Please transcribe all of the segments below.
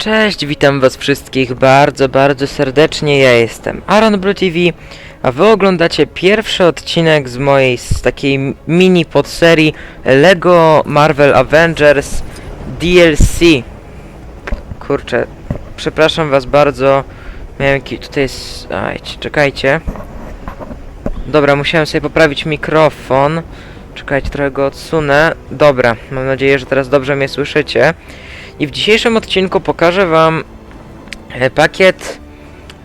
Cześć, witam was wszystkich bardzo, bardzo serdecznie. Ja jestem Aaron Blue TV, a wy oglądacie pierwszy odcinek z mojej z takiej mini podserii LEGO Marvel Avengers DLC. Kurczę, przepraszam was bardzo. Miałem jakiś tutaj jest. Aj, czekajcie. Dobra, musiałem sobie poprawić mikrofon. Czekajcie, trochę go odsunę. Dobra, mam nadzieję, że teraz dobrze mnie słyszycie. I w dzisiejszym odcinku pokażę wam e, pakiet,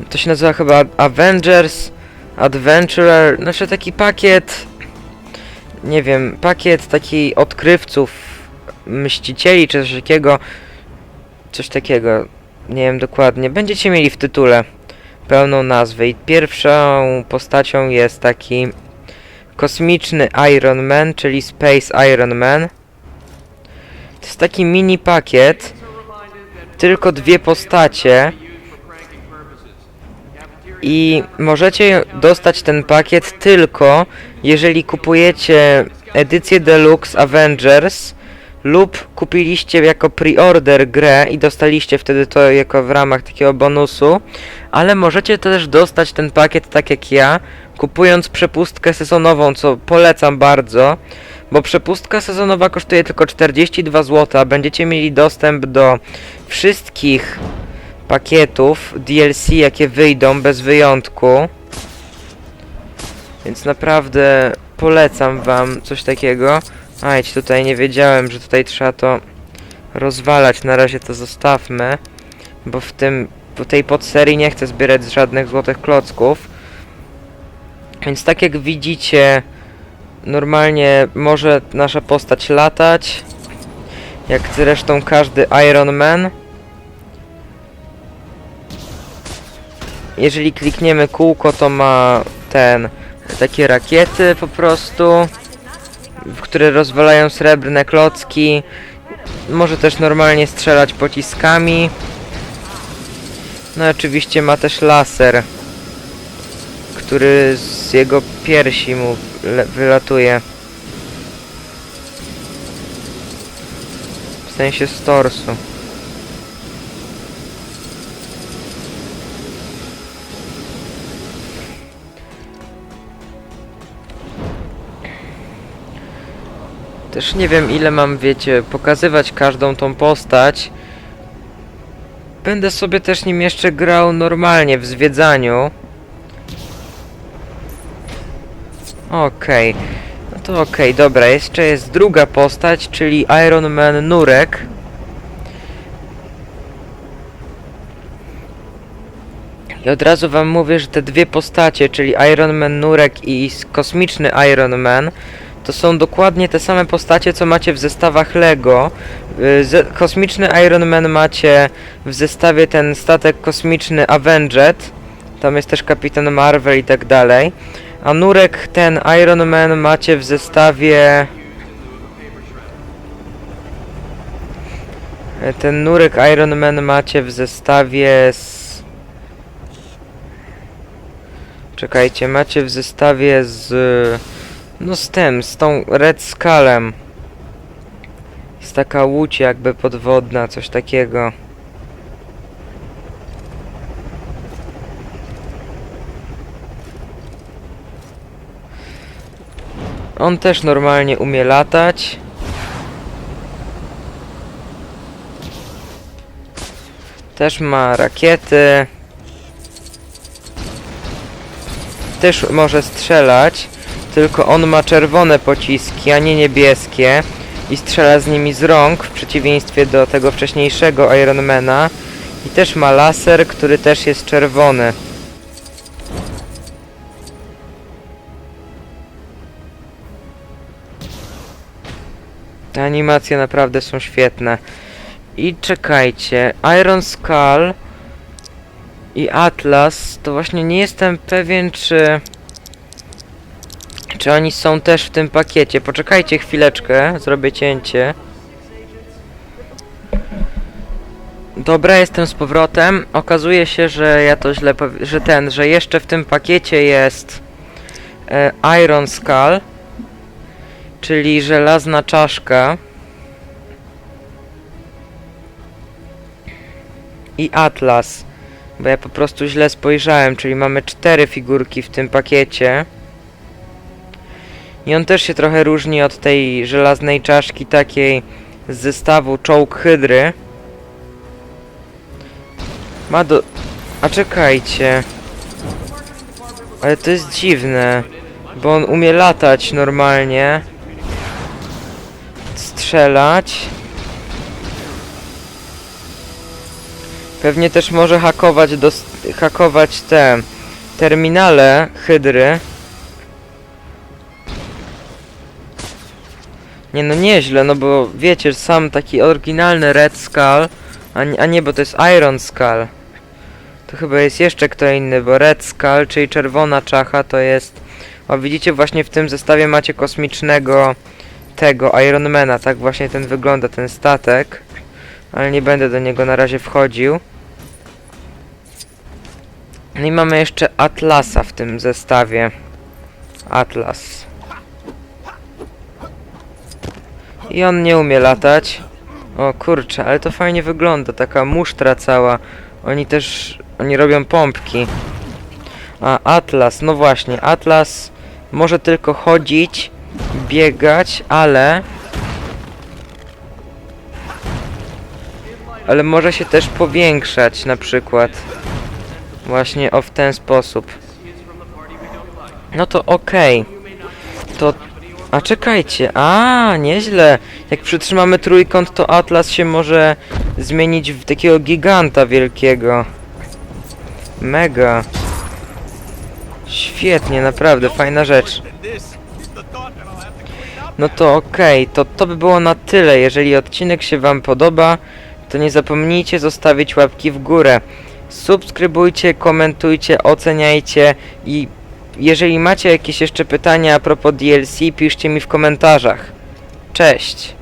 to się nazywa chyba Avengers Adventurer, znaczy taki pakiet, nie wiem, pakiet taki odkrywców, mścicieli czy coś takiego, coś takiego, nie wiem dokładnie, będziecie mieli w tytule pełną nazwę i pierwszą postacią jest taki kosmiczny Iron Man, czyli Space Iron Man. To jest taki mini pakiet, tylko dwie postacie. I możecie dostać ten pakiet tylko jeżeli kupujecie edycję Deluxe Avengers lub kupiliście jako pre-order grę i dostaliście wtedy to jako w ramach takiego bonusu, ale możecie też dostać ten pakiet tak jak ja, kupując przepustkę sezonową, co polecam bardzo, bo przepustka sezonowa kosztuje tylko 42 zł, a będziecie mieli dostęp do wszystkich pakietów DLC, jakie wyjdą bez wyjątku. Więc naprawdę polecam wam coś takiego. Ajdź, tutaj nie wiedziałem, że tutaj trzeba to rozwalać. Na razie to zostawmy, bo w tym, w tej podserii nie chcę zbierać żadnych złotych klocków. Więc tak jak widzicie, normalnie może nasza postać latać. Jak zresztą każdy Iron Man. Jeżeli klikniemy kółko, to ma ten takie rakiety po prostu, które rozwalają srebrne klocki. Może też normalnie strzelać pociskami. No oczywiście ma też laser, który z jego piersi mu wylatuje. W sensie z torsu. Też nie wiem ile mam, wiecie, pokazywać każdą tą postać. Będę sobie też nim jeszcze grał normalnie w zwiedzaniu. Okej. No to okej, dobra. Jeszcze jest druga postać, czyli Iron Man Nurek. I od razu wam mówię, że te dwie postacie, czyli Iron Man Nurek i kosmiczny Iron Man, to są dokładnie te same postacie, co macie w zestawach Lego. Y, kosmiczny Iron Man macie w zestawie ten statek kosmiczny Avenged. Tam jest też Kapitan Marvel i tak dalej. A nurek ten Iron Man macie w zestawie... E, Ten nurek Iron Man macie w zestawie z... Czekajcie, macie w zestawie z... No z tym, z tą Red Skullem. Jest taka łódź jakby podwodna, coś takiego. On też normalnie umie latać. Też ma rakiety. Też może strzelać. Tylko on ma czerwone pociski, a nie niebieskie. I strzela z nimi z rąk, w przeciwieństwie do tego wcześniejszego Ironmana. I też ma laser, który też jest czerwony. Te animacje naprawdę są świetne. I czekajcie, Iron Skull i Atlas, to właśnie nie jestem pewien, czy... Czy oni są też w tym pakiecie? Poczekajcie chwileczkę, zrobię cięcie. Dobra, jestem z powrotem. Okazuje się, że ja to źle że ten, że jeszcze w tym pakiecie jest e, Iron Skull, czyli żelazna czaszka. i Atlas. Bo ja po prostu źle spojrzałem, czyli mamy cztery figurki w tym pakiecie. I on też się trochę różni od tej żelaznej czaszki takiej z zestawu czołg Hydry. Ma do... A czekajcie. Ale to jest dziwne, bo on umie latać normalnie. Strzelać. Pewnie też może hakować, hakować te terminale Hydry. Nie no nieźle, no bo wiecie, sam taki oryginalny Red Skull, a nie, a nie, bo to jest Iron Skull. To chyba jest jeszcze kto inny, bo Red Skull, czyli czerwona czacha, to jest... O, widzicie, właśnie w tym zestawie macie kosmicznego tego Ironmana, tak właśnie ten wygląda, ten statek. Ale nie będę do niego na razie wchodził. No i mamy jeszcze Atlasa w tym zestawie. Atlas. I on nie umie latać. O kurczę, ale to fajnie wygląda, taka musztra cała. Oni też, oni robią pompki. A Atlas, no właśnie, Atlas może tylko chodzić, biegać, ale... Ale może się też powiększać na przykład. Właśnie o w ten sposób. No to okej. To... A czekajcie, a nieźle. Jak przytrzymamy trójkąt, to Atlas się może zmienić w takiego giganta wielkiego. Mega. Świetnie, naprawdę, fajna rzecz. No to okej, to to by było na tyle. Jeżeli odcinek się Wam podoba, to nie zapomnijcie zostawić łapki w górę. Subskrybujcie, komentujcie, oceniajcie i jeżeli macie jakieś jeszcze pytania a propos DLC, piszcie mi w komentarzach. Cześć!